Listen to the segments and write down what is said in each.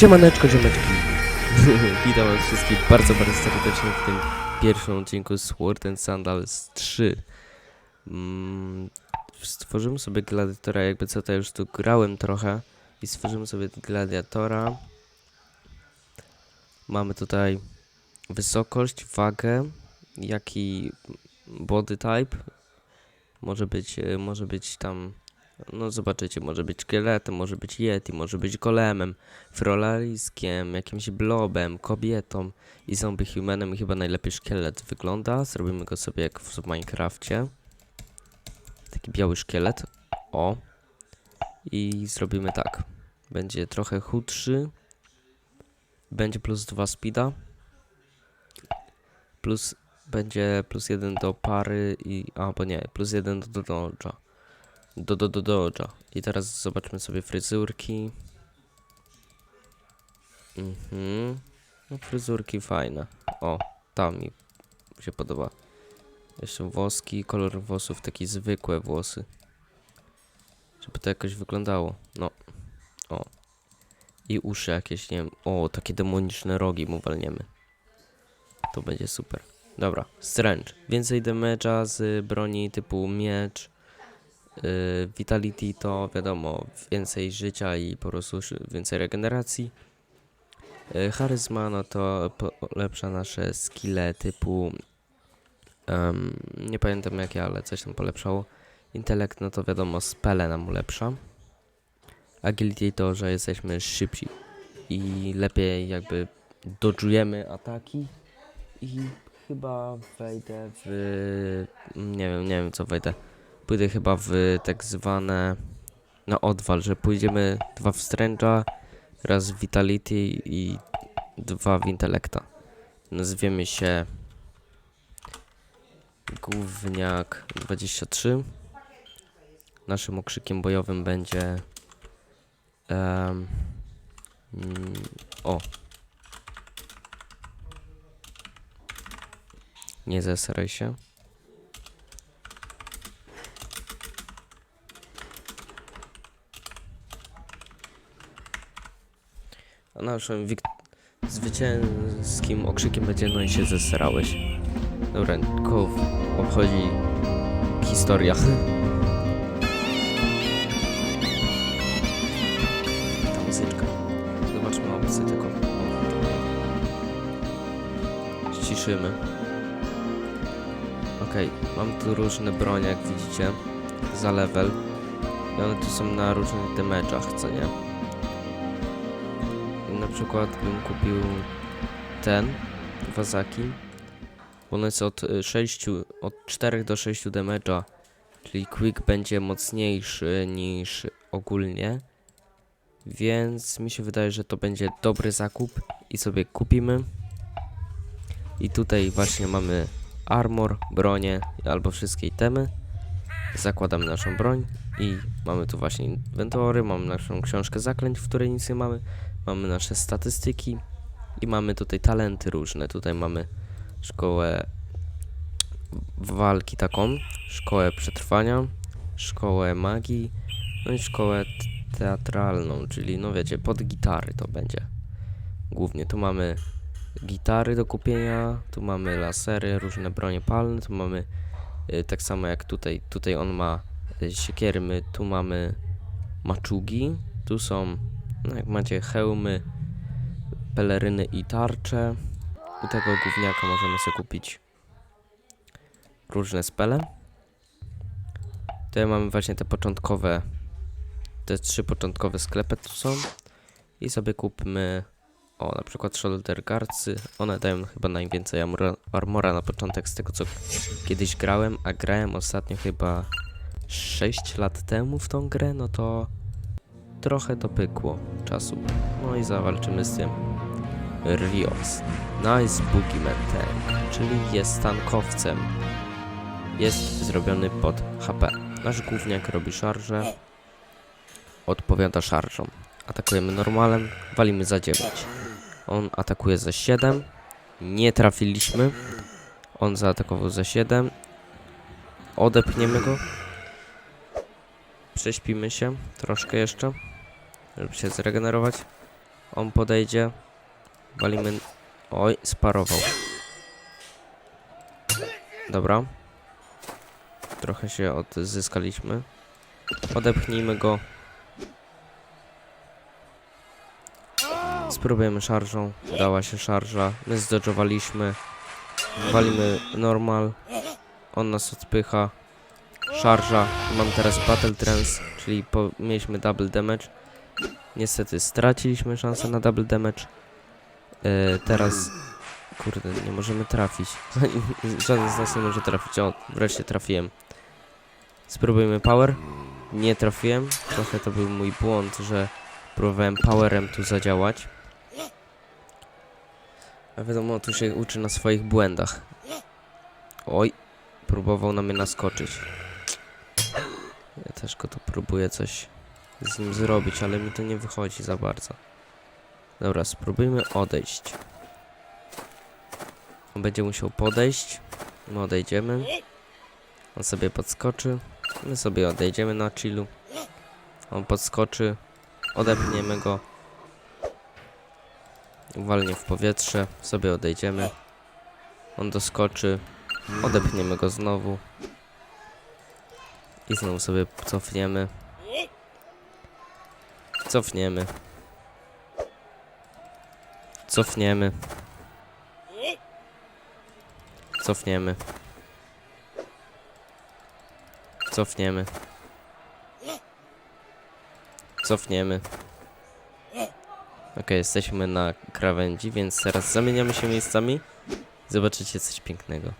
Siemaneczko, ziomeczki. Witam was wszystkich bardzo, bardzo serdecznie w tym pierwszym odcinku Sword and Sandals 3. Mm, stworzymy sobie gladiatora, jakby co to już tu grałem trochę i stworzymy sobie gladiatora. Mamy tutaj wysokość, wagę, jak i body type. Może być, e, może być tam, no zobaczycie, może być szkieletem, może być yeti, może być golemem, frolariskiem, jakimś blobem, kobietą i zombie humanem chyba najlepiej szkielet wygląda. Zrobimy go sobie jak w Minecrafcie. Taki biały szkielet. O. I zrobimy tak. Będzie trochę chudszy. Będzie plus 2 speeda. Plus będzie plus 1 do pary i. Albo nie, plus 1 do do dodge'a. Do do do dodge'a. I teraz zobaczmy sobie fryzurki. Mhm. No fryzurki fajne. O, ta mi się podoba. Jeszcze włoski, kolor włosów, taki zwykłe włosy. Żeby to jakoś wyglądało. No. O. I uszy jakieś, nie wiem. O, takie demoniczne rogi mu walniemy. To będzie super. Dobra, stręcz. Więcej damage'a z broni typu miecz. Yy, vitality to wiadomo, więcej życia i po prostu więcej regeneracji. Yy, charyzma no to polepsza nasze skille typu em, nie pamiętam jakie, ale coś tam polepszało. Intelekt no to wiadomo spele nam ulepsza. Agility to, że jesteśmy szybsi i lepiej jakby dodżujemy ataki i chyba wejdę w nie wiem, nie wiem co wejdę. Pójdę chyba w tak zwane na odwal, że pójdziemy dwa w stręcza, raz w vitality i dwa w intelekta. Nazwiemy się Gówniak 23. Naszym okrzykiem bojowym będzie mm, o nie zesraj się. A naszym zwycięskim okrzykiem będzie no i się zesrałeś. Dobra, kogo obchodzi historia. Ta muzyczka. Zobaczmy opcję tylko. Ściszymy. Okej, mam tu różne bronie, jak widzicie, za level. I one tu są na różnych damage'ach, co nie? Przykład bym kupił ten, Wazaki. On jest od 6, od 4 do 6 damage'a, czyli quick będzie mocniejszy niż ogólnie. Więc mi się wydaje, że to będzie dobry zakup i sobie kupimy. I tutaj właśnie mamy armor, bronię albo wszystkie itemy. Zakładamy naszą broń i mamy tu właśnie inwentory, mamy naszą książkę zaklęć, w której nic nie mamy. Mamy nasze statystyki i mamy tutaj talenty różne. Tutaj mamy szkołę walki taką, szkołę przetrwania, szkołę magii, no i szkołę teatralną, czyli no wiecie, pod gitary to będzie. Głównie tu mamy gitary do kupienia, tu mamy lasery, różne bronie palne, tu mamy y, tak samo jak tutaj, tutaj on ma y, siekiery, my tu mamy maczugi, tu są, no jak macie hełmy, peleryny i tarcze. U tego gówniaka możemy sobie kupić różne spele. Tutaj mamy właśnie te początkowe, te trzy początkowe sklepy tu są. I sobie kupmy, o na przykład shoulder guardsy. One dają chyba najwięcej armora, na początek z tego co kiedyś grałem, a grałem ostatnio chyba 6 lat temu w tą grę, no to trochę to pykło czasu. No i zawalczymy z tym. Rios. Nice Boogeyman Tank, czyli jest tankowcem. Jest zrobiony pod HP. Nasz główniak robi szarże, odpowiada szarżą. Atakujemy normalem, walimy za 9. On atakuje za 7. Nie trafiliśmy. On zaatakował za 7. Odepniemy go. Prześpimy się troszkę jeszcze, żeby się zregenerować. On podejdzie. Walimy. Oj, sparował. Dobra. Trochę się odzyskaliśmy. Odepchnijmy go. Spróbujemy szarżą. Dała się szarża. My zdodżowaliśmy. Walimy normal. On nas odpycha. Szarża. Mam teraz Battle Trance, czyli mieliśmy double damage. Niestety straciliśmy szansę na double damage. E, teraz... Kurde, nie możemy trafić. Żaden z nas nie może trafić. O, wreszcie trafiłem. Spróbujmy power. Nie trafiłem. Trochę to był mój błąd, że próbowałem powerem tu zadziałać. A wiadomo, tu się uczy na swoich błędach. Oj, próbował na mnie naskoczyć. Ja też go tu próbuję coś z nim zrobić, ale mi to nie wychodzi za bardzo. Dobra, spróbujmy odejść. On będzie musiał podejść. My odejdziemy. On sobie podskoczy. My sobie odejdziemy na chillu. On podskoczy. Odepchniemy go. Walnie w powietrze. Sobie odejdziemy. On doskoczy. Odepchniemy go znowu. I znowu sobie cofniemy. Cofniemy. Cofniemy. Cofniemy. Cofniemy. Cofniemy. Ok, jesteśmy na krawędzi, więc teraz zamieniamy się miejscami. Zobaczycie coś pięknego.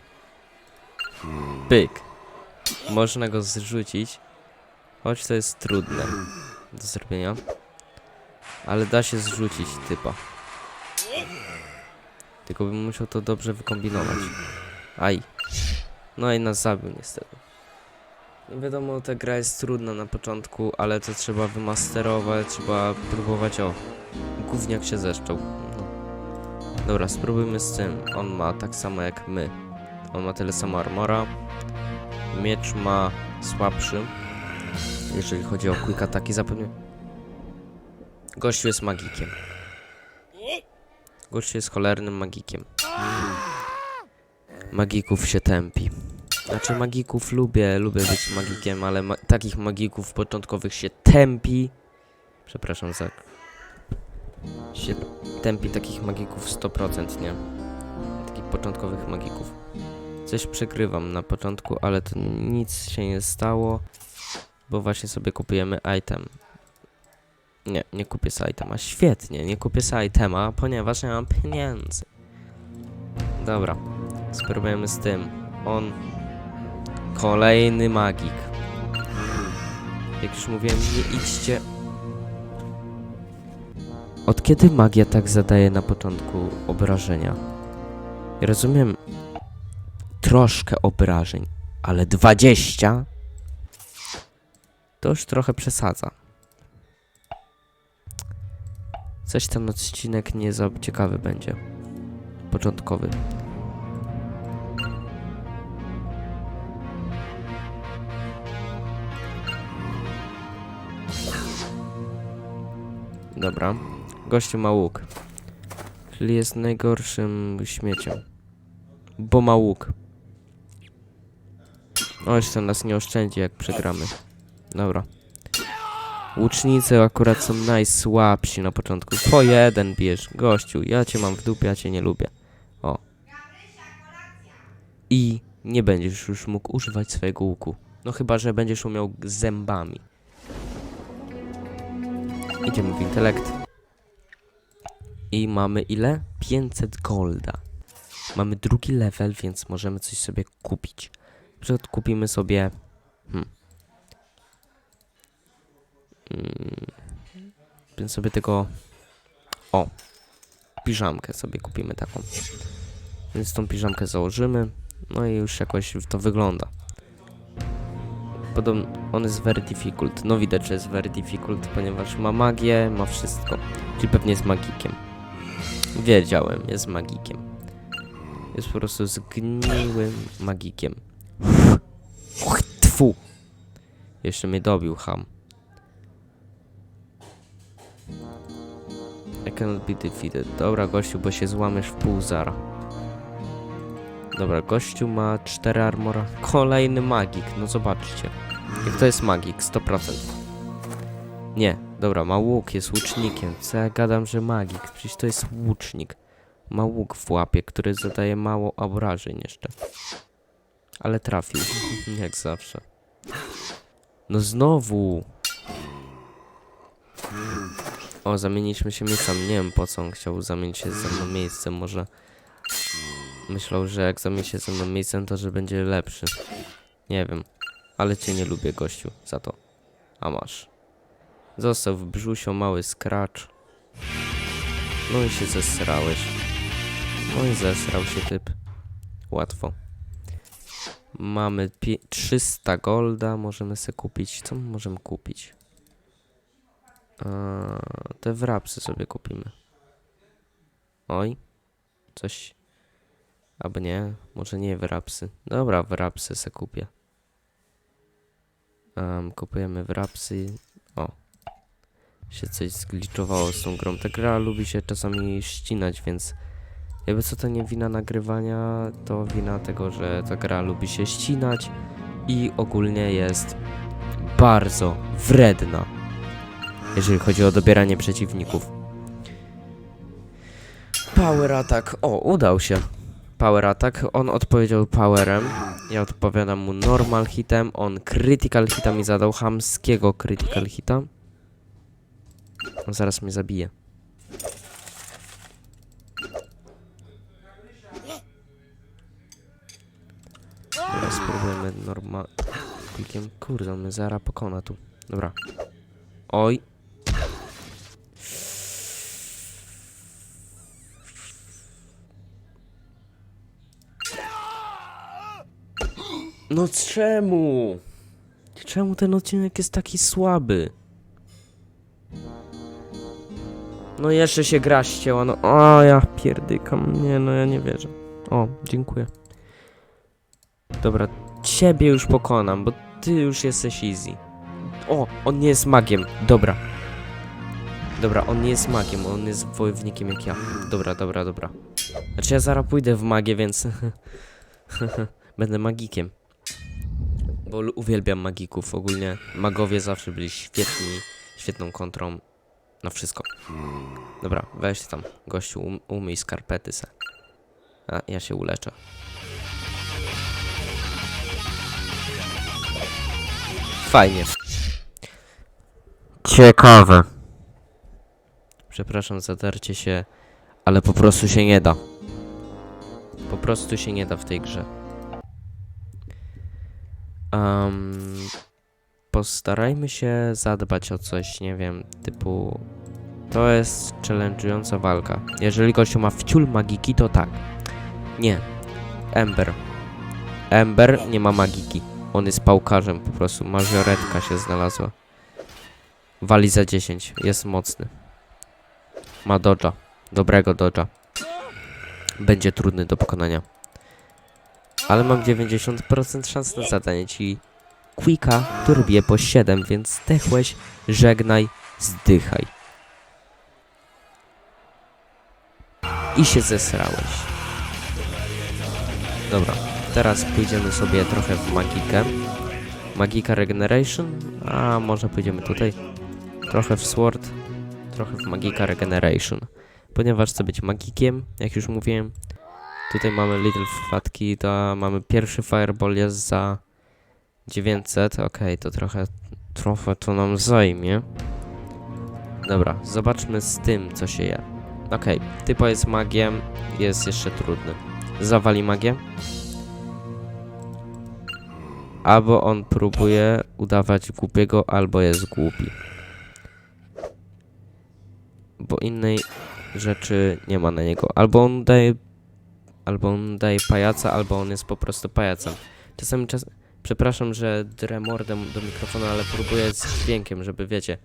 Pyk. Można go zrzucić, choć to jest trudne do zrobienia. Ale da się zrzucić typa. Tylko bym musiał to dobrze wykombinować. Aj. No i nas zabił niestety. No wiadomo, ta gra jest trudna na początku, ale to trzeba wymasterować, trzeba próbować o. Gówniak się zeszczał. No. Dobra, spróbujmy z tym. On ma tak samo jak my. On ma tyle samo armora. Miecz ma słabszy. Jeżeli chodzi o quick ataki zapewne. Gościu jest magikiem. Gościu jest cholernym magikiem. Magików się tępi. Znaczy magików lubię, lubię być magikiem, ale ma takich magików początkowych się tępi. Przepraszam za... Się tępi takich magików 100%, nie? Takich początkowych magików. Coś przegrywam na początku, ale to nic się nie stało, bo właśnie sobie kupujemy item. Nie, nie kupię sobie itema. Świetnie, nie kupię sobie itema, ponieważ nie mam pieniędzy. Dobra, spróbujemy z tym. On... Kolejny magik. Jak już mówiłem, nie idźcie... Od kiedy magia tak zadaje na początku obrażenia? Rozumiem troszkę obrażeń, ale 20? To już trochę przesadza. Coś ten odcinek nie za ciekawy będzie. Początkowy. Dobra. Gościu ma łuk. Czyli jest najgorszym śmieciem. Bo ma łuk. O, jeszcze nas nie oszczędzi, jak przegramy. Dobra. Łucznicy akurat są najsłabsi na początku. Po jeden bierz, gościu. Ja cię mam w dupie, ja cię nie lubię. O. I nie będziesz już mógł używać swojego łuku. No chyba, że będziesz umiał zębami. Idziemy w intelekt. I mamy ile? 500 golda. Mamy drugi level, więc możemy coś sobie kupić. Na przykład kupimy sobie... Hmm. Mm, więc sobie tego... O! Piżamkę sobie kupimy taką. Więc tą piżamkę założymy. No i już jakoś to wygląda. Podobno on jest very difficult. No widać, że jest very difficult, ponieważ ma magię, ma wszystko. Czyli pewnie jest magikiem. Wiedziałem, jest magikiem. Jest po prostu zgniłym magikiem. Uch, tfu! Jeszcze mnie dobił ham. Cannot be defeated. Dobra, gościu, bo się złamiesz w pół zara. Dobra, gościu ma 4 armora. Kolejny magik, no zobaczcie. Jak to jest magik? 100%. Nie, dobra, ma łuk, jest łucznikiem. Co ja gadam, że magik? Przecież to jest łucznik. Ma łuk w łapie, który zadaje mało obrażeń jeszcze. Ale trafił, jak zawsze. No znowu! O, zamieniliśmy się miejscem. Nie wiem po co on chciał zamienić się ze mną miejscem. Może myślał, że jak zamieni się ze mną miejscem, to że będzie lepszy. Nie wiem. Ale cię nie lubię, gościu, za to. A masz. Został w brzusio mały scratch. No i się zesrałeś. No i zesrał się typ. Łatwo. Mamy pie- 300 golda, możemy sobie kupić. Co my możemy kupić? Te wrapsy sobie kupimy. Oj, coś. Albo nie, może nie wrapsy. Dobra, wrapsy se kupię. Em, kupujemy wrapsy. O. Się coś zgliczowało z tą grą. Ta gra lubi się czasami ścinać, więc jakby co to nie wina nagrywania, to wina tego, że ta gra lubi się ścinać i ogólnie jest bardzo wredna jeżeli chodzi o dobieranie przeciwników. Power attack. O, udał się. Power attack. On odpowiedział powerem. Ja odpowiadam mu normal hitem. On critical hita mi zadał. Hamskiego critical hita. On zaraz mnie zabije. Teraz spróbujemy normal... Klikiem. Kurde, on mnie zara pokona tu. Dobra. Oj. No czemu? Czemu ten odcinek jest taki słaby? No jeszcze się gra ścięła, no o ja pierdykam, nie no ja nie wierzę. O, dziękuję. Dobra, ciebie już pokonam, bo ty już jesteś easy. O, on nie jest magiem. Dobra. Dobra, on nie jest magiem, on jest wojownikiem jak ja. Dobra, dobra, dobra. Znaczy ja zaraz pójdę w magię, więc... Będę magikiem. Bo uwielbiam magików. Ogólnie magowie zawsze byli świetni, świetną kontrą na wszystko. Dobra, weź tam, gościu, um, umyj skarpety se. A ja się uleczę. Fajnie. Ciekawe. Przepraszam za darcie się, ale po prostu się nie da. Po prostu się nie da w tej grze. Um, postarajmy się zadbać o coś, nie wiem, typu... To jest challenge'ująca walka. Jeżeli gościu ma wciul magiki, to tak. Nie. Ember. Ember nie ma magiki. On jest pałkarzem po prostu. Mażoretka się znalazła. Wali za 10. Jest mocny. Ma dodża. Dobrego dodża. Będzie trudny do pokonania. Ale mam 90% szans na zadanie, czyli Quicka, który bije po 7, więc zdechłeś, żegnaj, zdychaj. I się zesrałeś. Dobra, teraz pójdziemy sobie trochę w magikę. Magika Regeneration, a może pójdziemy tutaj. Trochę w Sword, trochę w Magika Regeneration. Ponieważ chcę być magikiem, jak już mówiłem. Tutaj mamy Little Fatki, to mamy pierwszy Fireball jest za 900. Okej, to trochę, trochę to nam zajmie. Dobra, zobaczmy z tym, co się je. Okej, typo jest magiem, jest jeszcze trudny. Zawali magię. Albo on próbuje udawać głupiego, albo jest głupi. Bo innej rzeczy nie ma na niego. Albo on daje. Albo on daje pajaca, albo on jest po prostu pajacem. Czasami czas. Przepraszam, że drę mordę do mikrofonu, ale próbuję z dźwiękiem, żeby wiecie.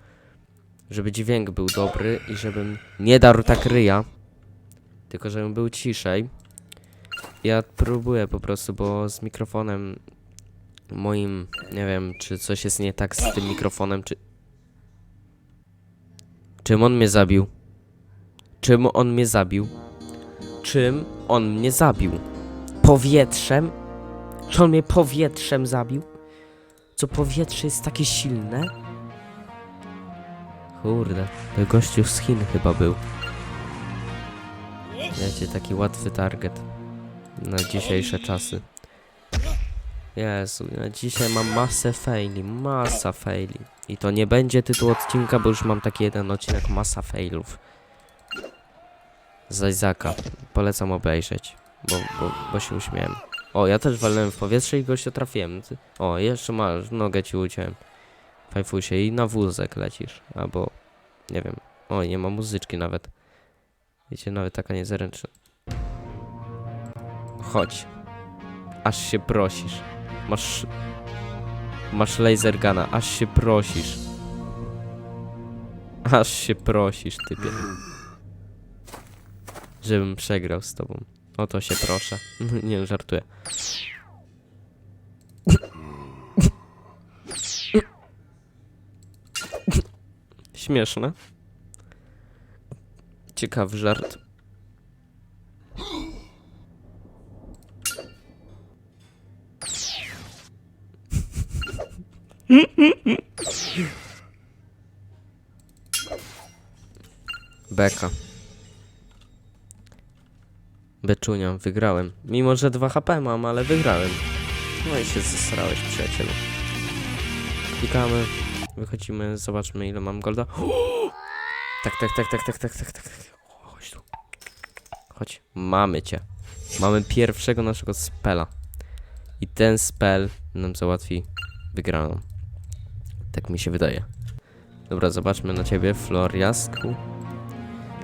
Żeby dźwięk był dobry i żebym nie darł tak ryja. Tylko żebym był ciszej. Ja próbuję po prostu, bo z mikrofonem moim, nie wiem, czy coś jest nie tak z tym mikrofonem, czy... Czym on mnie zabił? Czym on mnie zabił? Czym on mnie zabił? Powietrzem? Czy on mnie powietrzem zabił? Co powietrze jest takie silne? Kurde, to gościu z Chin chyba był. Wiecie, taki łatwy target na dzisiejsze czasy. Jezu, ja dzisiaj mam masę faili, masa faili. I to nie będzie tytuł odcinka, bo już mam taki jeden odcinek, masa failów. Z Izaka. Polecam obejrzeć, bo, bo, bo się uśmiałem. O, ja też walnąłem w powietrze i gościa trafiłem. Ty- O, jeszcze masz, nogę ci uciąłem. Fajfusie i na wózek lecisz, albo nie wiem. O, nie ma muzyczki nawet. Wiecie, nawet taka niezręczna. Chodź. Aż się prosisz. Masz... Masz laser guna, aż się prosisz. Aż się prosisz, typie. Żebym przegrał z tobą. O to się proszę. Nie, żartuję. Śmieszne. Ciekawy żart. Beka. Beczunia, wygrałem. Mimo, że 2 HP mam, ale wygrałem. No i się zesrałeś, przyjacielu. Klikamy, wychodzimy, zobaczmy ile mam golda. Tak, tak, tak, tak, tak, tak, tak, tak. O, Chodź tu. Chodź, mamy cię. Mamy pierwszego naszego spela. I ten spell nam załatwi wygraną. Tak mi się wydaje. Dobra, zobaczmy na ciebie, Floriasku.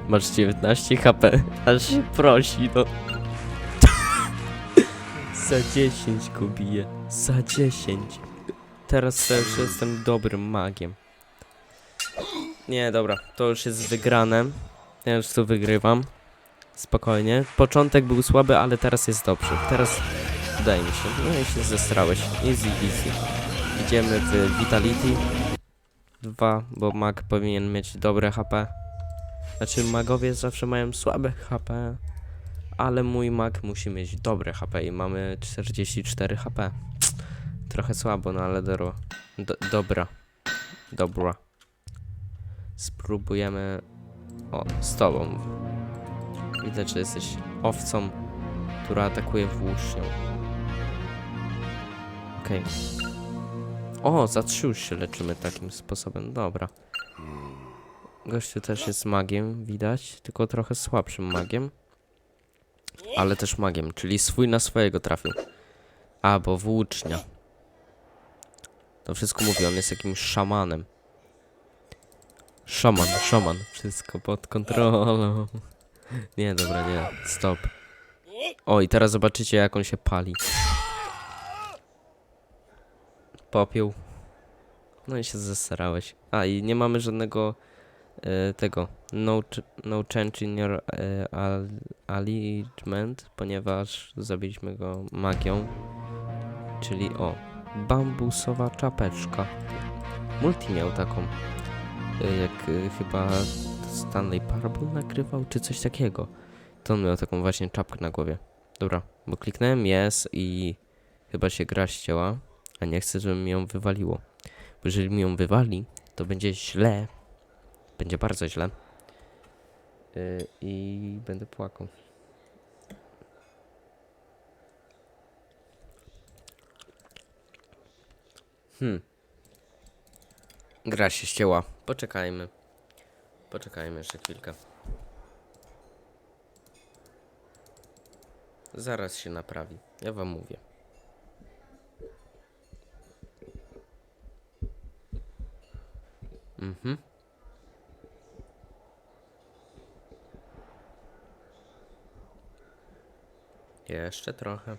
Masz 19 HP, aż się prosi, no. Za 10 go. Za 10. Teraz to już jestem dobrym magiem. Nie, dobra, to już jest wygrane. Ja już tu wygrywam. Spokojnie. Początek był słaby, ale teraz jest dobrze. Teraz udaje mi się. No i się zestrałeś. Easy, easy. Idziemy w Vitality. Dwa, bo mag powinien mieć dobre HP. Znaczy magowie zawsze mają słabe HP, ale mój mag musi mieć dobre HP i mamy 44 HP. Trochę słabo, no ale doro. Do, dobra. Dobra. Spróbujemy. O, z tobą. Widać, że jesteś owcą, która atakuje włócznią. Okej. O, za się leczymy takim sposobem. Dobra. Gościu też jest magiem, widać, tylko trochę słabszym magiem. Ale też magiem, czyli swój na swojego trafił. A, bo włócznia. To wszystko mówi, on jest jakimś szamanem. Szaman, szaman. Wszystko pod kontrolą. Nie, dobra, nie. Stop. O, i teraz zobaczycie, jak on się pali. Popiół. No i się zesrałeś. A, i nie mamy żadnego tego no, no change in your e, al, alignment, ponieważ zabiliśmy go magią. Czyli o, bambusowa czapeczka. Multi miał taką, e, jak e, chyba Stanley Parable nagrywał, czy coś takiego. To on miał taką właśnie czapkę na głowie. Dobra, bo kliknąłem yes i chyba się gra ścięła, a nie chcę, żeby mi ją wywaliło. Bo jeżeli mi ją wywali, to będzie źle. Będzie bardzo źle. Yy, I będę płakał. Hmm. Gra się ścięła. Poczekajmy. Poczekajmy jeszcze chwilkę. Zaraz się naprawi. Ja wam mówię. Mhm. Jeszcze trochę.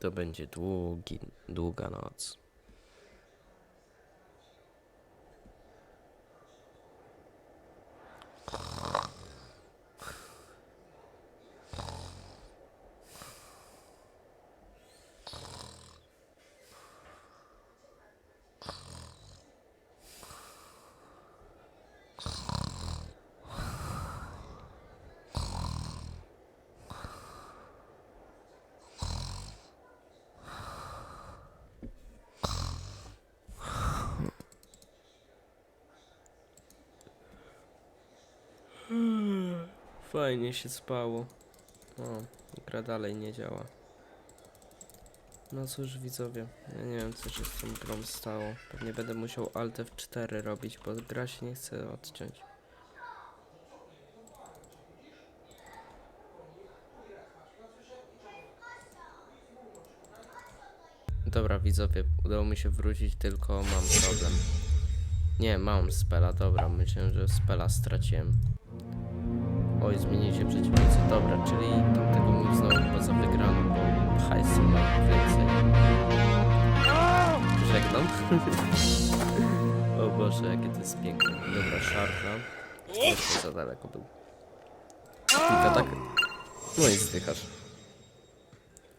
To będzie długi, długa noc. Fajnie się spało. O, gra dalej nie działa. No cóż widzowie, ja nie wiem co się z tą grą stało. Pewnie będę musiał Alt F4 robić, bo gra się nie chce odciąć. Dobra widzowie, udało mi się wrócić, tylko mam problem. Nie, mam spela, dobra, myślę, że spela straciłem. Oj, zmienili się przeciwnicy. Dobra, czyli tamtego mi uznał chyba za wygraną, bo hajsu mam więcej. Żegnam. o Boże, jakie to jest piękne. Dobra, szarża. Jeszcze za daleko był. Kilka tak. No i zdychasz.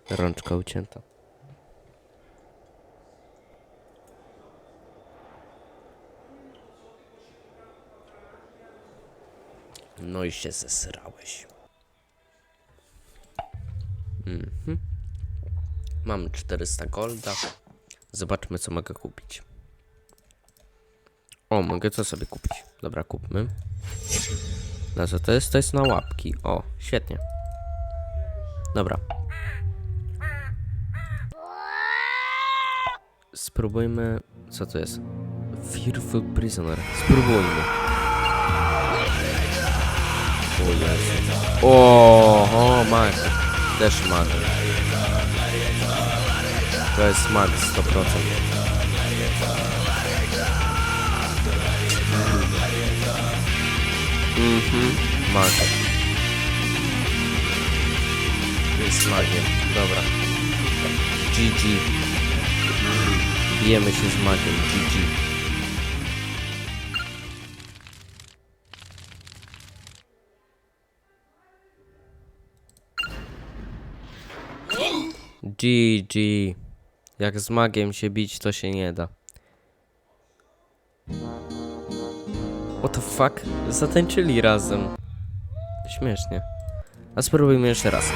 Rączka ucięta. No i się zesrałeś. Mhm. Mam 400 golda. Zobaczmy, co mogę kupić. O, mogę co sobie kupić. Dobra, kupmy. Na co to jest? To jest na łapki. O, świetnie. Dobra. Spróbujmy. Co to jest? Fearful Prisoner. Spróbujmy. O Jezu. O, o, mag. Też mag. To jest mag 100%. Mhm, mag. Jest magiem. Dobra. GG. Bijemy się z magiem. GG. GG. Jak z magiem się bić, to się nie da. What the fuck? Zatańczyli razem. Śmiesznie. A spróbujmy jeszcze raz.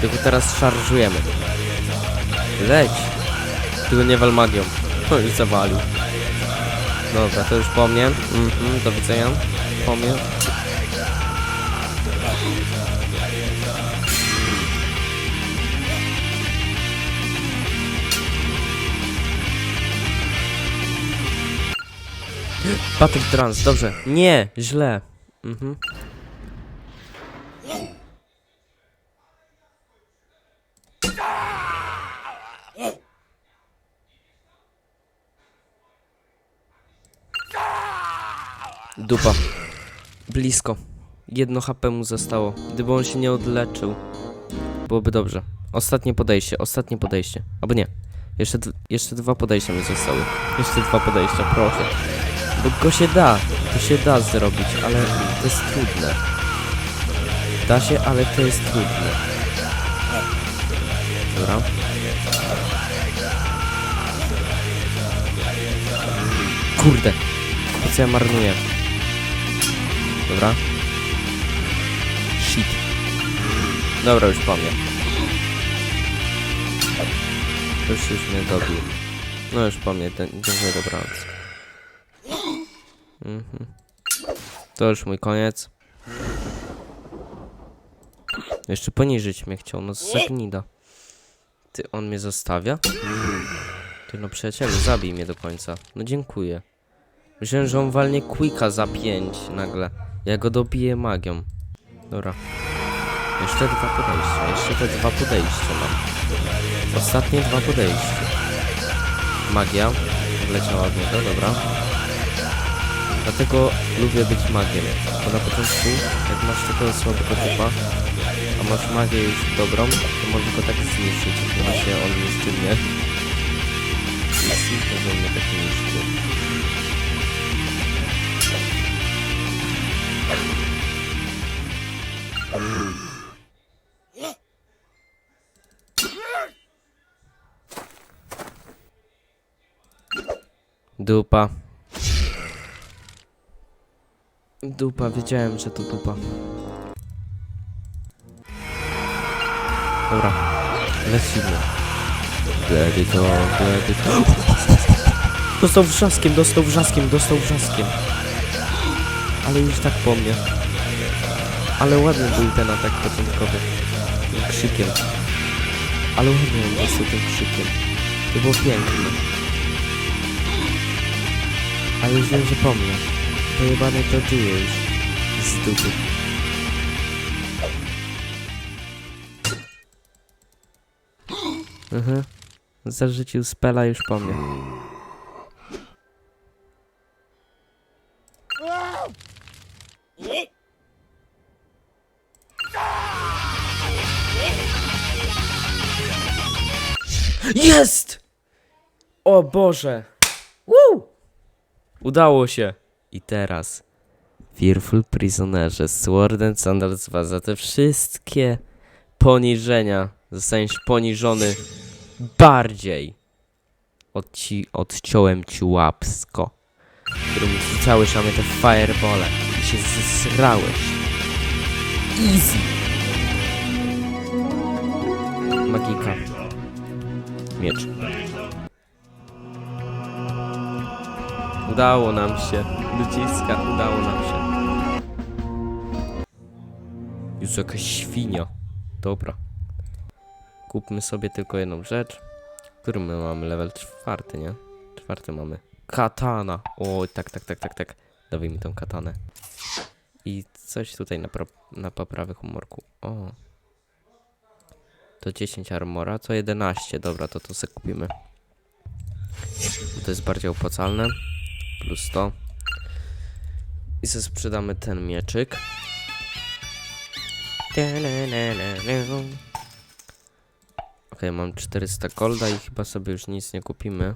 Tylko teraz szarżujemy. Leć. Tylko nie wal magią. O, już zawalił. Dobra, to już po mnie. Mhm, do widzenia. Po mnie. Battle Trance, dobrze. Nie, źle. Mhm. Dupa. Blisko. Jedno HP mu zostało. Gdyby on się nie odleczył, byłoby dobrze. Ostatnie podejście, ostatnie podejście. Albo nie. Jeszcze, jeszcze dwa podejścia mi zostały. Jeszcze dwa podejścia, proszę. Bo go się da, to się da zrobić, ale to jest trudne. Da się, ale to jest trudne. Dobra. Kurde, co ja marnuję? Dobra. Shit. Dobra, już po mnie. Już, już mnie dobił. No już po mnie, ten, dobranoc. Mhm. To już mój koniec. Jeszcze poniżyć mnie chciał, no zagnida. Ty, on mnie zostawia? Ty no przyjacielu, zabij mnie do końca. No dziękuję. Myślałem, że on walnie quicka za 5 nagle. Ja go dobiję magią. Dobra. Jeszcze dwa podejścia, jeszcze te dwa podejścia mam. Ostatnie dwa podejścia. Magia. Wleciała od niego, dobra. Dlatego lubię być magiem. Bo na początku, jak masz takiego słabego typa, a masz magię już dobrą, to możesz go tak zniszczyć. Bo właśnie on niszczy mnie. I smutno, że on mnie tak niszczy. Dupa. Dupa, wiedziałem, że to dupa. Dobra, lecimy. Bledy to, bledy to. Dostał wrzaskiem, dostał wrzaskiem, dostał wrzaskiem. Ale już tak po mnie. Ale ładny był ten atak początkowy. Tym krzykiem. Ale ładnie on dostał tym krzykiem. To było piękne. Ale już wiem, że po mnie. Pojebany to żyje już. Z dupy. Mhm. Zarzucił spela już po mnie. Jest! O Boże! Woo! Udało się! I teraz Fearful Prisonerze, Sword and Sandals 2 za te wszystkie poniżenia zostaniesz poniżony bardziej. Odci odciąłem ci łapsko, którym rzucałeś na mnie te firebole i się zesrałeś. Easy! Magika. Miecz. Udało nam się. Ludziska, udało nam się. Już jakaś świnia. Dobra. Kupmy sobie tylko jedną rzecz. Który my mamy? Level czwarty, nie? Czwarty mamy. Katana. O, tak, tak, tak, tak, tak. Dawaj mi tą katanę. I coś tutaj na, na poprawę humorku. O. To 10 armora, to 11. Dobra, to to sobie kupimy. To jest bardziej opłacalne. Plus 100. I sobie sprzedamy ten mieczyk. Ok, mam 400 golda i chyba sobie już nic nie kupimy.